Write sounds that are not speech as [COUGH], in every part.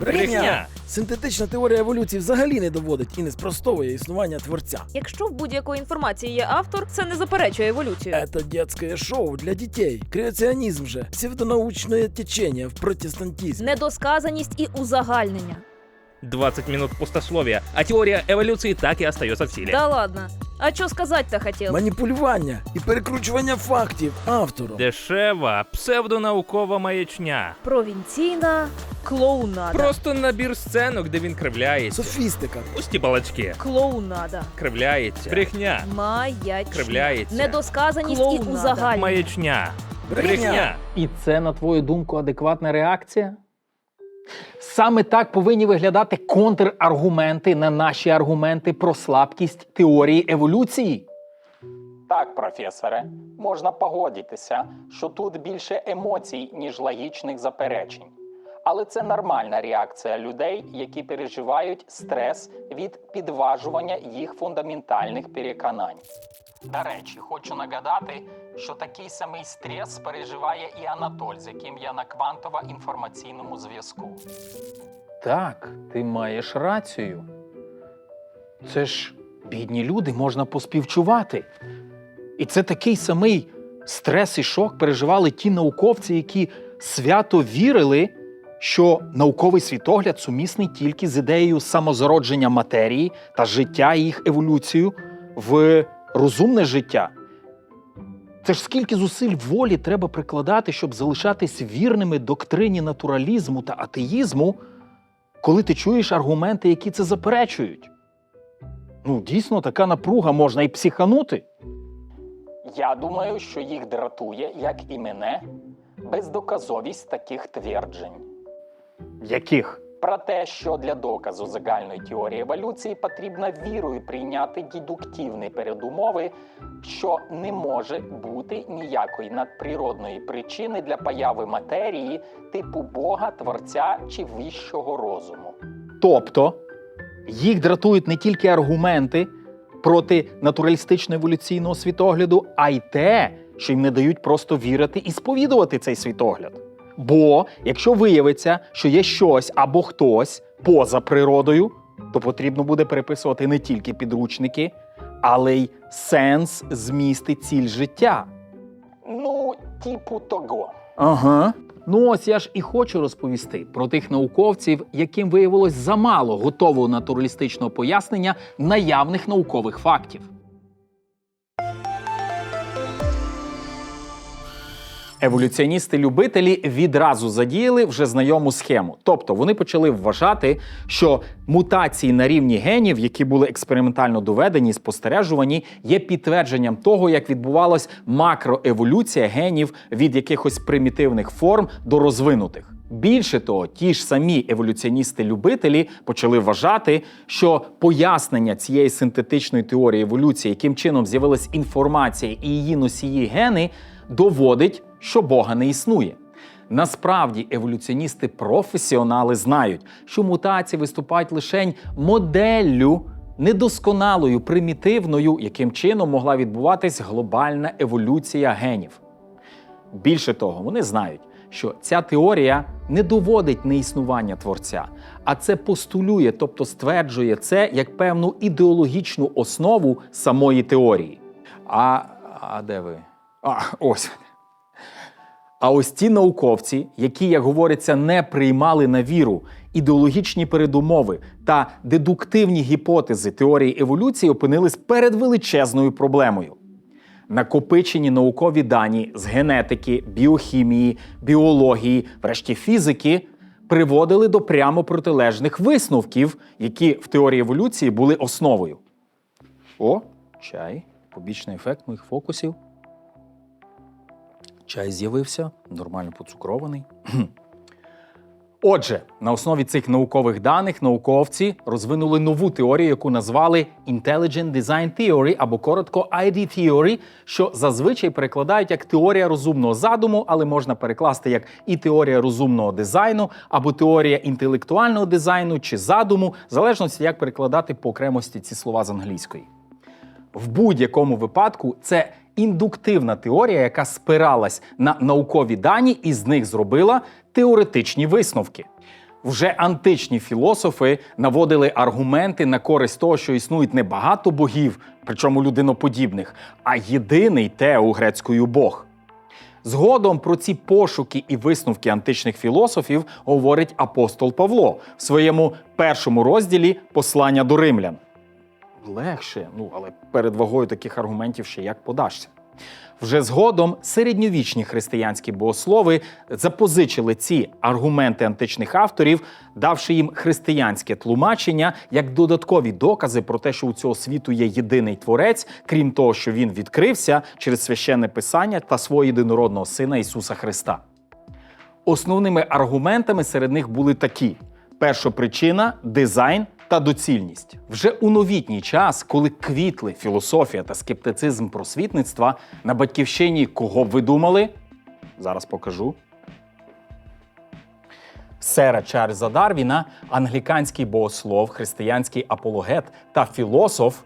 Брехня! Синтетична теорія еволюції взагалі не доводить і не спростовує існування творця. Якщо в будь-якої інформації є автор, це не заперечує еволюцію. Это детское шоу для детей. Креаціонізм же псевдонаучное течение в протестантизме. Недосказаність і узагальнення. 20 минут пустословия, а теория эволюции так и остается в силе. Да ладно. А що сказати-то хотів? Маніпулювання і перекручування фактів автором. Дешева, псевдонаукова маячня. Провінційна клоунада. Просто набір сценок, де він кривляється. Софістика. Пусті балачки. Клоунада. Кривляється. Брехня. Маячня. Кривляється. Недосказаність і Клоунада. узагальнення. Маячня. Брехня. Брехня. І це, на твою думку, адекватна реакція? Саме так повинні виглядати контраргументи на наші аргументи про слабкість теорії еволюції. Так, професоре, можна погодитися, що тут більше емоцій, ніж логічних заперечень. Але це нормальна реакція людей, які переживають стрес від підважування їх фундаментальних переконань. До речі, хочу нагадати, що такий самий стрес переживає і Анатоль, з яким я на квантово-інформаційному зв'язку. Так, ти маєш рацію. Це ж бідні люди можна поспівчувати. І це такий самий стрес і шок переживали ті науковці, які свято вірили, що науковий світогляд сумісний тільки з ідеєю самозародження матерії та життя і їх еволюцію в розумне життя. Це ж скільки зусиль волі треба прикладати, щоб залишатись вірними доктрині натуралізму та атеїзму, коли ти чуєш аргументи, які це заперечують. Ну, дійсно, така напруга можна і психанути. Я думаю, що їх дратує, як і мене, бездоказовість таких тверджень. Яких? Про те, що для доказу загальної теорії еволюції потрібно вірою прийняти дедуктивні передумови, що не може бути ніякої надприродної причини для появи матерії типу Бога, Творця чи вищого розуму. Тобто їх дратують не тільки аргументи проти натуралістично-еволюційного світогляду, а й те, що їм не дають просто вірити і сповідувати цей світогляд. Бо якщо виявиться, що є щось або хтось поза природою, то потрібно буде переписувати не тільки підручники, але й сенс, зміст і ціль життя. Ну, типу того. Ага. Ну ось я ж і хочу розповісти про тих науковців, яким виявилось замало готового натуралістичного пояснення наявних наукових фактів. Еволюціоністи-любителі відразу задіяли вже знайому схему. Тобто вони почали вважати, що мутації на рівні генів, які були експериментально доведені і спостережувані, є підтвердженням того, як відбувалась макроеволюція генів від якихось примітивних форм до розвинутих. Більше того, ті ж самі еволюціоністи-любителі почали вважати, що пояснення цієї синтетичної теорії еволюції, яким чином з'явилась інформація і її носії гени, доводить, що Бога не існує. Насправді еволюціоністи-професіонали знають, що мутації виступають лише моделлю недосконалою, примітивною, яким чином могла відбуватись глобальна еволюція генів. Більше того, вони знають, що ця теорія не доводить неіснування творця, а це постулює, тобто стверджує це як певну ідеологічну основу самої теорії. А, а де ви? А, ось. А ось ті науковці, які, як говориться, не приймали на віру ідеологічні передумови та дедуктивні гіпотези теорії еволюції, опинились перед величезною проблемою. Накопичені наукові дані з генетики, біохімії, біології, врешті фізики приводили до прямо протилежних висновків, які в теорії еволюції були основою. О, чай, побічний ефект моїх фокусів. Чай з'явився, нормально поцукрований. [CLEARS THROAT] Отже, на основі цих наукових даних науковці розвинули нову теорію, яку назвали Intelligent Design Theory або коротко ID Theory, що зазвичай перекладають як теорія розумного задуму, але можна перекласти як і теорія розумного дизайну, або теорія інтелектуального дизайну чи задуму, в залежності як перекладати по окремості ці слова з англійської. В будь-якому випадку це індуктивна теорія, яка спиралась на наукові дані і з них зробила теоретичні висновки. Вже античні філософи наводили аргументи на користь того, що існують не багато богів, причому людиноподібних, а єдиний тео грецькою Бог. Згодом про ці пошуки і висновки античних філософів говорить апостол Павло в своєму першому розділі послання до римлян. Легше, ну але перед вагою таких аргументів ще як подашся. Вже згодом середньовічні християнські богослови запозичили ці аргументи античних авторів, давши їм християнське тлумачення як додаткові докази про те, що у цього світу є єдиний творець, крім того, що він відкрився через священне писання та свого єдинородного сина Ісуса Христа. Основними аргументами серед них були такі: першопричина, дизайн та доцільність. Вже у новітній час, коли квітли філософія та скептицизм просвітництва на батьківщині, кого б ви думали? Зараз покажу. Сера Чарльза Дарвіна, англіканський богослов, християнський апологет та філософ,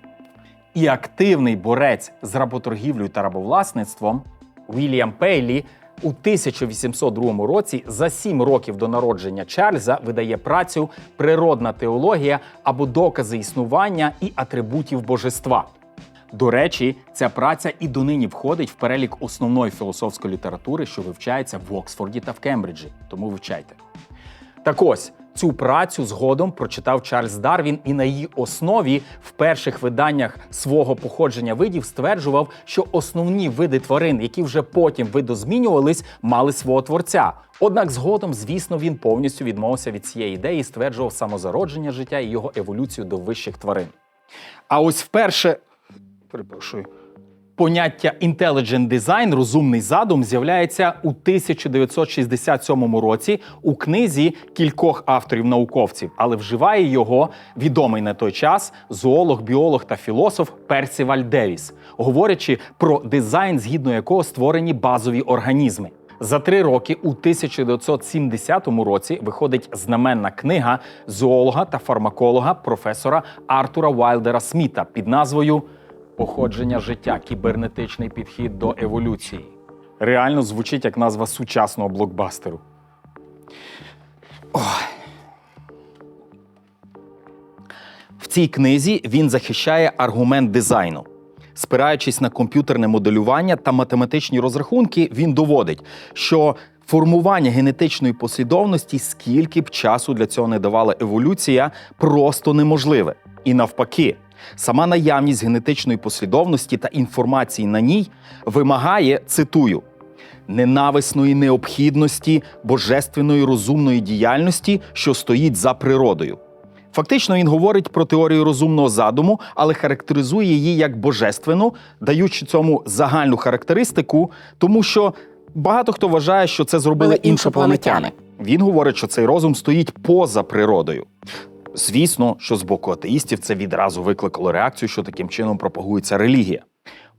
і активний борець з работоргівлею та рабовласництвом Вільям Пейлі у 1802 році за сім років до народження Чарльза видає працю Природна теологія або докази існування і атрибутів божества. До речі, ця праця і донині входить в перелік основної філософської літератури, що вивчається в Оксфорді та в Кембриджі. Тому вивчайте. Так ось цю працю згодом прочитав Чарльз Дарвін, і на її основі в перших виданнях свого походження видів стверджував, що основні види тварин, які вже потім видозмінювались, мали свого творця. Однак згодом, звісно, він повністю відмовився від цієї ідеї стверджував самозародження життя і його еволюцію до вищих тварин. А ось вперше, перепрошую, Поняття intelligent design, розумний задум, з'являється у 1967 році у книзі кількох авторів-науковців, але вживає його відомий на той час зоолог, біолог та філософ Персіваль Девіс, говорячи про дизайн, згідно якого створені базові організми. За три роки у 1970 році виходить знаменна книга зоолога та фармаколога професора Артура Вайлдера Сміта під назвою Походження життя, кібернетичний підхід до еволюції. Реально звучить як назва сучасного блокбастеру. Ой. В цій книзі він захищає аргумент дизайну. Спираючись на комп'ютерне моделювання та математичні розрахунки, він доводить, що формування генетичної послідовності, скільки б часу для цього не давала еволюція, просто неможливе. І навпаки, сама наявність генетичної послідовності та інформації на ній вимагає, цитую, ненависної необхідності божественної розумної діяльності, що стоїть за природою. Фактично, він говорить про теорію розумного задуму, але характеризує її як божественну, даючи цьому загальну характеристику, тому що багато хто вважає, що це зробили іншопланетяни. Він говорить, що цей розум стоїть поза природою. Звісно, що з боку атеїстів це відразу викликало реакцію, що таким чином пропагується релігія.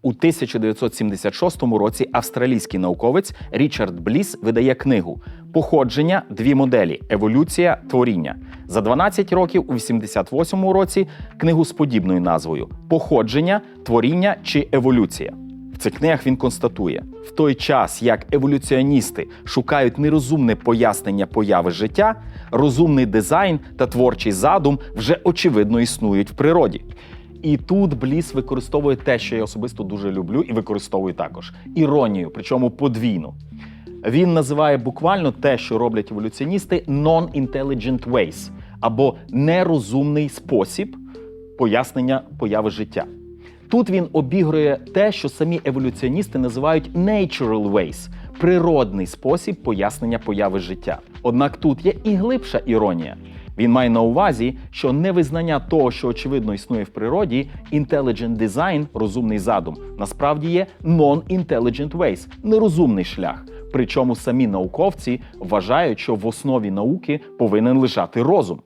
У 1976 році австралійський науковець Річард Бліс видає книгу Походження дві моделі еволюція творіння. За 12 років у 88 році книгу з подібною назвою Походження, творіння чи еволюція. В цих книгах він констатує: в той час, як еволюціоністи шукають нерозумне пояснення появи життя, розумний дизайн та творчий задум вже очевидно існують в природі. І тут Бліс використовує те, що я особисто дуже люблю, і використовую також іронію, причому подвійну. Він називає буквально те, що роблять еволюціоністи, non-intelligent ways, або нерозумний спосіб пояснення появи життя. Тут він обігрує те, що самі еволюціоністи називають natural ways – природний спосіб пояснення появи життя. Однак тут є і глибша іронія. Він має на увазі, що невизнання того, що очевидно існує в природі, intelligent design – розумний задум, насправді є non-intelligent ways – нерозумний шлях. Причому самі науковці вважають, що в основі науки повинен лежати розум.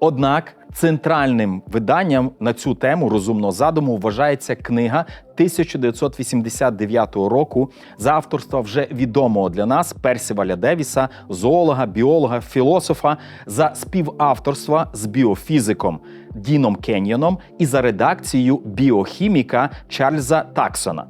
Однак центральним виданням на цю тему розумного задуму вважається книга 1989 року за авторства вже відомого для нас Персіваля Девіса, зоолога, біолога, філософа за співавторства з біофізиком Діном Кеньйоном і за редакцією біохіміка Чарльза Таксона.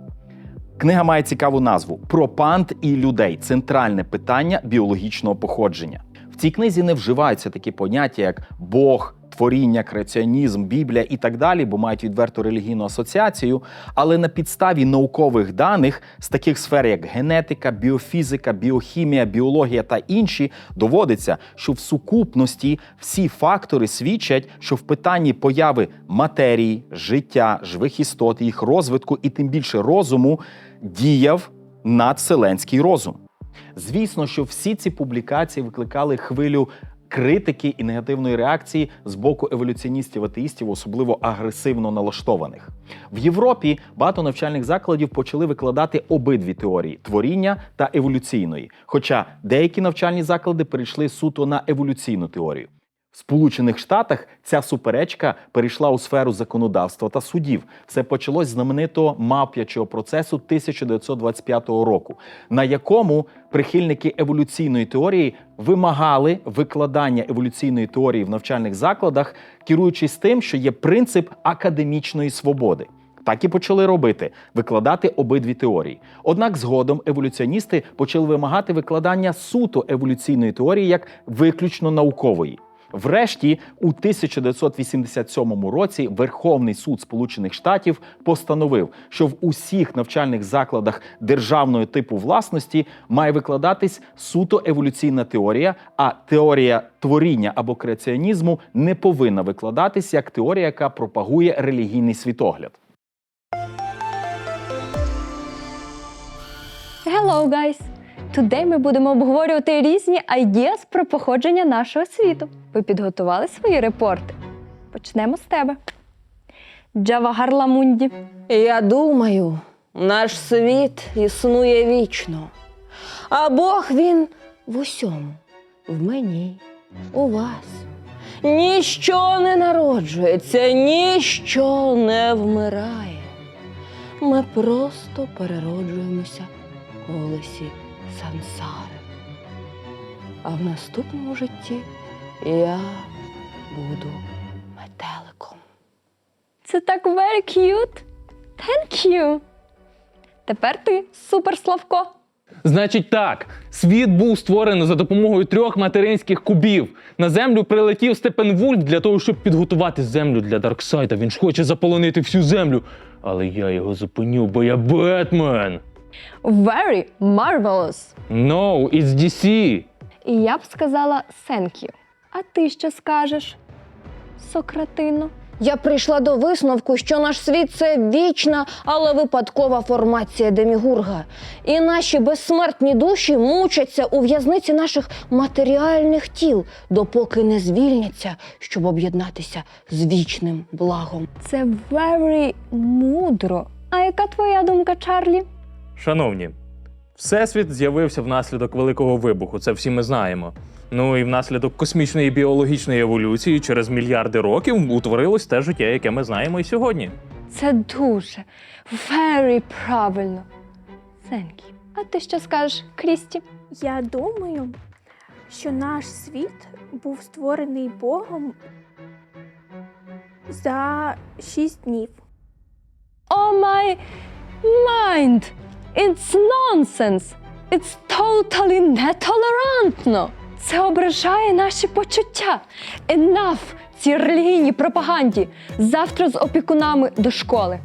Книга має цікаву назву Про пант і людей центральне питання біологічного походження. Цій книзі не вживаються такі поняття, як Бог, творіння, креаціонізм, Біблія і так далі, бо мають відверту релігійну асоціацію. Але на підставі наукових даних з таких сфер, як генетика, біофізика, біохімія, біологія та інші, доводиться, що в сукупності всі фактори свідчать, що в питанні появи матерії, життя, живих істот, їх розвитку і тим більше розуму діяв надвселенський розум. Звісно, що всі ці публікації викликали хвилю критики і негативної реакції з боку еволюціоністів-атеїстів, особливо агресивно налаштованих. В Європі багато навчальних закладів почали викладати обидві теорії творіння та еволюційної. Хоча деякі навчальні заклади перейшли суто на еволюційну теорію. Сполучених Штатах ця суперечка перейшла у сферу законодавства та судів. Все почалось з знаменитого мавп'ячого процесу 1925 року, на якому прихильники еволюційної теорії вимагали викладання еволюційної теорії в навчальних закладах, керуючись тим, що є принцип академічної свободи. Так і почали робити викладати обидві теорії. Однак згодом еволюціоністи почали вимагати викладання суто еволюційної теорії як виключно наукової. Врешті, у 1987 році Верховний суд Сполучених Штатів постановив, що в усіх навчальних закладах державного типу власності має викладатись суто еволюційна теорія, а теорія творіння або креаціонізму не повинна викладатись як теорія, яка пропагує релігійний світогляд. Hello, guys! Today ми будемо обговорювати різні ideas про походження нашого світу. Ви підготували свої репорти? Почнемо з тебе. Джавагар Ламунді. Я думаю, наш світ існує вічно. А Бог він в усьому, в мені, у вас. Ніщо не народжується, ніщо не вмирає. Ми просто перероджуємося в колесі сансари. А в наступному житті я буду метеликом. Це так very cute. Thank you. Тепер ти, супер Славко. Значить так, світ був створений за допомогою трьох материнських кубів. На землю прилетів Степенвульф для того, щоб підготувати землю для Дарксайда. Він ж хоче заполонити всю землю. Але я його зупиню, бо я Бетмен. Very marvelous. No, it's DC. І я б сказала thank you. А ти що скажеш, Сократино? Я прийшла до висновку, що наш світ це вічна, але випадкова формація демігурга. І наші безсмертні душі мучаться у в'язниці наших матеріальних тіл, допоки не звільняться, щоб об'єднатися з вічним благом. Це very мудро. А яка твоя думка, Чарлі? Шановні, Всесвіт з'явився внаслідок великого вибуху, це всі ми знаємо. Ну і внаслідок космічної біологічної еволюції через мільярди років утворилось те життя, яке ми знаємо і сьогодні. Це дуже, very правильно. Thank you. А ти що скажеш, Крісті? Я думаю, що наш світ був створений Богом за шість днів. Oh my mind! It's nonsense! It's totally нетолерантно! Це ображає наші почуття. Enough цій релігійній пропаганді. Завтра з опікунами до школи.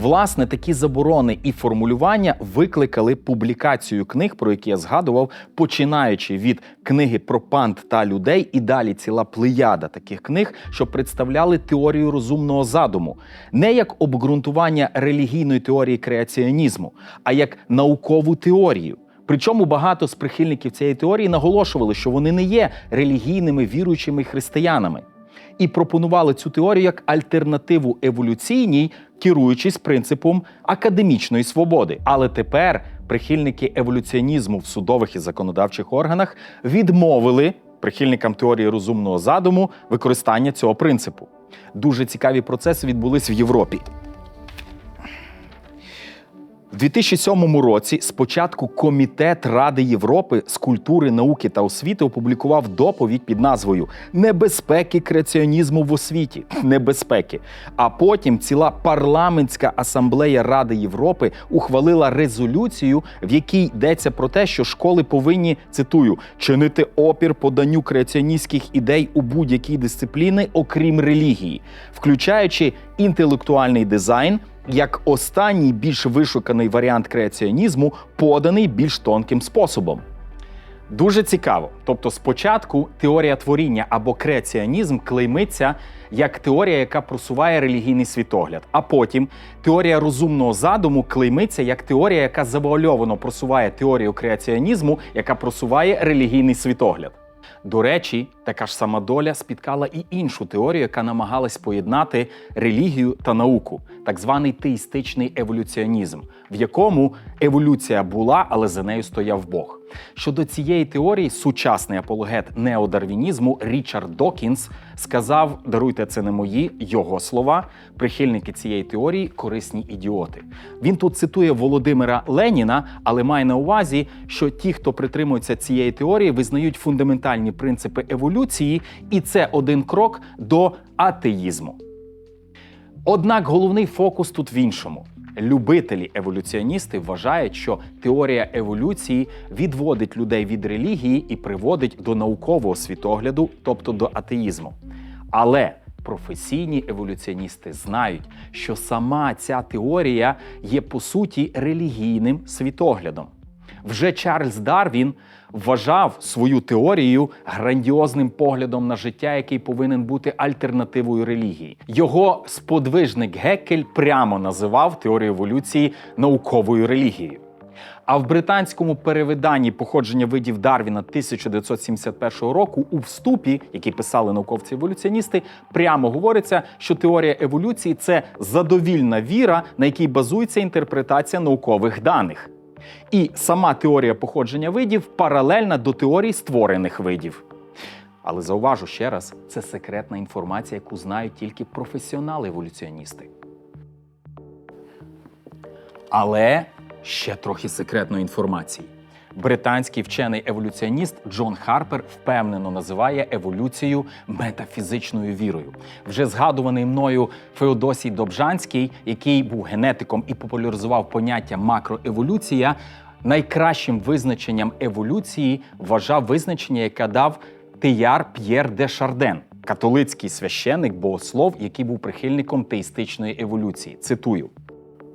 Власне, такі заборони і формулювання викликали публікацію книг, про які я згадував, починаючи від книги про пант та людей, і далі ціла плеяда таких книг, що представляли теорію розумного задуму, не як обґрунтування релігійної теорії креаціонізму, а як наукову теорію. Причому багато з прихильників цієї теорії наголошували, що вони не є релігійними віруючими християнами і пропонували цю теорію як альтернативу еволюційній, керуючись принципом академічної свободи. Але тепер прихильники еволюціонізму в судових і законодавчих органах відмовили прихильникам теорії розумного задуму використання цього принципу. Дуже цікаві процеси відбулись в Європі. В 2007 році спочатку Комітет Ради Європи з культури, науки та освіти опублікував доповідь під назвою Небезпеки креаціонізму в освіті. [CLEARS THROAT] Небезпеки. А потім ціла парламентська асамблея Ради Європи ухвалила резолюцію, в якій йдеться про те, що школи повинні цитую чинити опір поданню креаціоністських ідей у будь-якій дисципліни, окрім релігії, включаючи інтелектуальний дизайн як останній більш вишуканий варіант креаціонізму, поданий більш тонким способом. Дуже цікаво. Тобто, спочатку теорія творіння або креаціонізм клеймиться як теорія, яка просуває релігійний світогляд, а потім теорія розумного задуму клеймиться як теорія, яка завуальовано просуває теорію креаціонізму, яка просуває релігійний світогляд. До речі, така ж сама доля спіткала і іншу теорію, яка намагалась поєднати релігію та науку, так званий теїстичний еволюціонізм, в якому еволюція була, але за нею стояв Бог. Щодо цієї теорії, сучасний апологет неодарвінізму Річард Докінс сказав: даруйте це не мої його слова. Прихильники цієї теорії корисні ідіоти. Він тут цитує Володимира Леніна, але має на увазі, що ті, хто притримується цієї теорії, визнають фундаментальні принципи еволюції, і це один крок до атеїзму. Однак головний фокус тут в іншому. Любителі еволюціоністи вважають, що теорія еволюції відводить людей від релігії і приводить до наукового світогляду, тобто до атеїзму. Але професійні еволюціоністи знають, що сама ця теорія є по суті релігійним світоглядом. Вже Чарльз Дарвін вважав свою теорію грандіозним поглядом на життя, який повинен бути альтернативою релігії. Його сподвижник Геккель прямо називав теорію еволюції науковою релігією. А в британському перевиданні походження видів Дарвіна 1971 року у вступі, який писали науковці-еволюціоністи, прямо говориться, що теорія еволюції це задовільна віра, на якій базується інтерпретація наукових даних. І сама теорія походження видів паралельна до теорії створених видів. Але зауважу ще раз, це секретна інформація, яку знають тільки професіонали-еволюціоністи. Але ще трохи секретної інформації. Британський вчений еволюціоніст Джон Харпер впевнено називає еволюцію метафізичною вірою. Вже згадуваний мною Феодосій Добжанський, який був генетиком і популяризував поняття макроеволюція, найкращим визначенням еволюції вважав визначення, яке дав Теяр П'єр де Шарден, католицький священик, богослов, який був прихильником теїстичної еволюції. Цитую.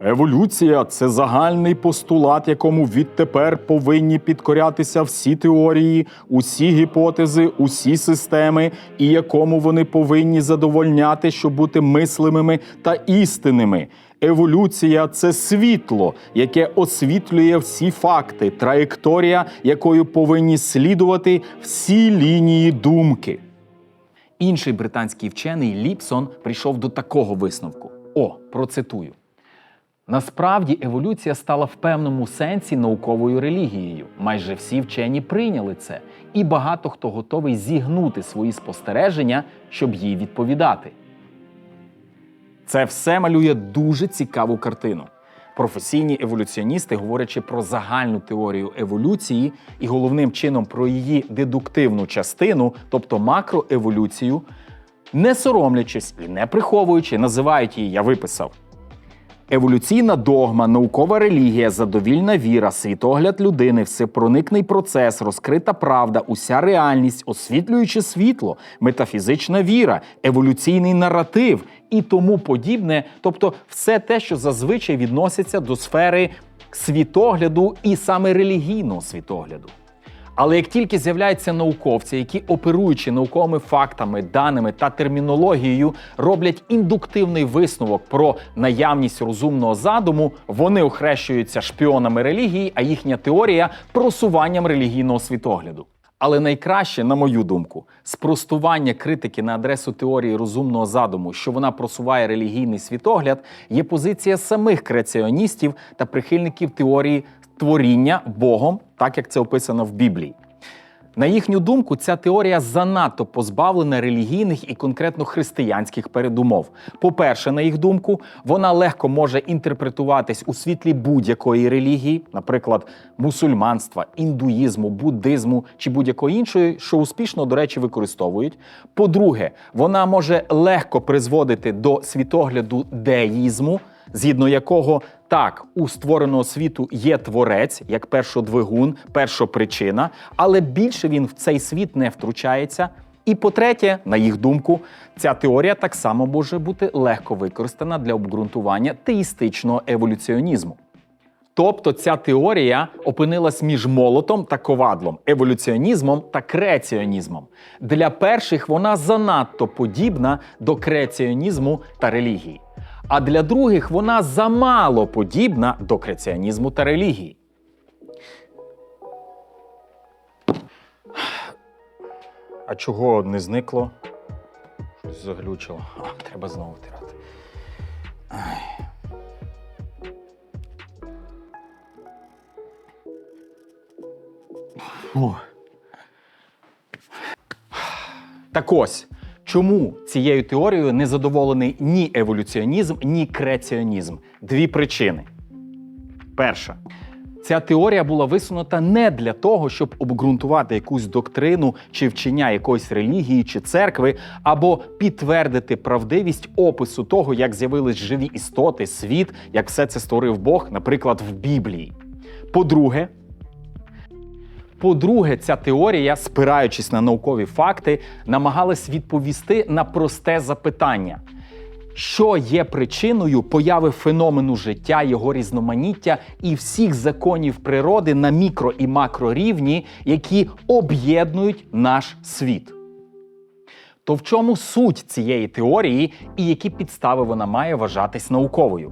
Еволюція це загальний постулат, якому відтепер повинні підкорятися всі теорії, усі гіпотези, усі системи, і якому вони повинні задовольняти, щоб бути мислимими та істинними. Еволюція це світло, яке освітлює всі факти, траєкторія, якою повинні слідувати всі лінії думки. Інший британський вчений Ліпсон прийшов до такого висновку. О, процитую. Насправді еволюція стала в певному сенсі науковою релігією. Майже всі вчені прийняли це, і багато хто готовий зігнути свої спостереження, щоб їй відповідати. Це все малює дуже цікаву картину. Професійні еволюціоністи, говорячи про загальну теорію еволюції і головним чином про її дедуктивну частину, тобто макроеволюцію, не соромлячись і не приховуючи, називають її, я виписав. Еволюційна догма, наукова релігія, задовільна віра, світогляд людини, всепроникний процес, розкрита правда, уся реальність, освітлююче світло, метафізична віра, еволюційний наратив і тому подібне, тобто все те, що зазвичай відноситься до сфери світогляду і саме релігійного світогляду. Але як тільки з'являються науковці, які оперуючи науковими фактами, даними та термінологією, роблять індуктивний висновок про наявність розумного задуму, вони охрещуються шпіонами релігії, а їхня теорія просуванням релігійного світогляду. Але найкраще, на мою думку, спростування критики на адресу теорії розумного задуму, що вона просуває релігійний світогляд, є позиція самих креаціоністів та прихильників теорії творіння Богом, так як це описано в Біблії. На їхню думку, ця теорія занадто позбавлена релігійних і конкретно християнських передумов. По-перше, на їх думку, вона легко може інтерпретуватись у світлі будь-якої релігії, наприклад, мусульманства, індуїзму, буддизму чи будь-якої іншої, що успішно, до речі, використовують. По-друге, вона може легко призводити до світогляду деїзму, згідно якого так, у створеного світу є творець, як першодвигун, першопричина, але більше він в цей світ не втручається. І по-третє, на їх думку, ця теорія так само може бути легко використана для обґрунтування теїстичного еволюціонізму. Тобто ця теорія опинилась між молотом та ковадлом, еволюціонізмом та креаціонізмом. Для перших вона занадто подібна до креаціонізму та релігії. А для других вона замало подібна до креаціонізму та релігії. А чого не зникло? Щось заглючило. А, треба знову втирати. Ай. Так ось, чому цією теорією не задоволений ні еволюціонізм, ні креаціонізм? Дві причини. Перша. Ця теорія була висунута не для того, щоб обґрунтувати якусь доктрину чи вчення якоїсь релігії чи церкви, або підтвердити правдивість опису того, як з'явились живі істоти, світ, як все це створив Бог, наприклад, в Біблії. По-друге, по-друге, ця теорія, спираючись на наукові факти, намагалась відповісти на просте запитання. Що є причиною появи феномену життя, його різноманіття і всіх законів природи на мікро і макрорівні, які об'єднують наш світ? То в чому суть цієї теорії і які підстави вона має вважатись науковою?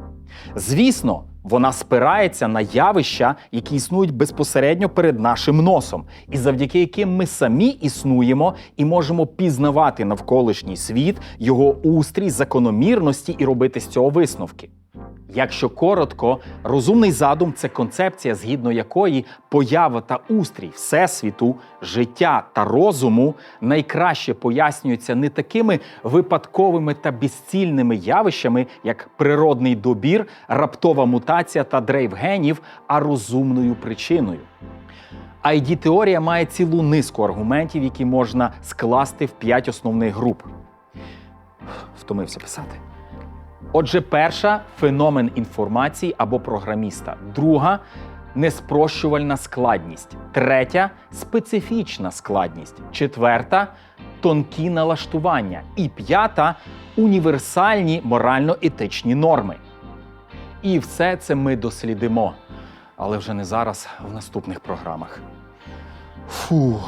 Звісно, вона спирається на явища, які існують безпосередньо перед нашим носом, і завдяки яким ми самі існуємо і можемо пізнавати навколишній світ, його устрій, закономірності і робити з цього висновки. Якщо коротко, розумний задум це концепція, згідно якої поява та устрій всесвіту, життя та розуму найкраще пояснюються не такими випадковими та безцільними явищами, як природний добір, раптова мутація та дрейф генів, а розумною причиною. id теорія має цілу низку аргументів, які можна скласти в п'ять основних груп. Втомився писати. Отже, перша феномен інформації або програміста, друга неспрощувальна складність, третя специфічна складність, четверта тонкі налаштування і п'ята універсальні морально-етичні норми. І все це ми дослідимо, але вже не зараз, в наступних програмах. Фу.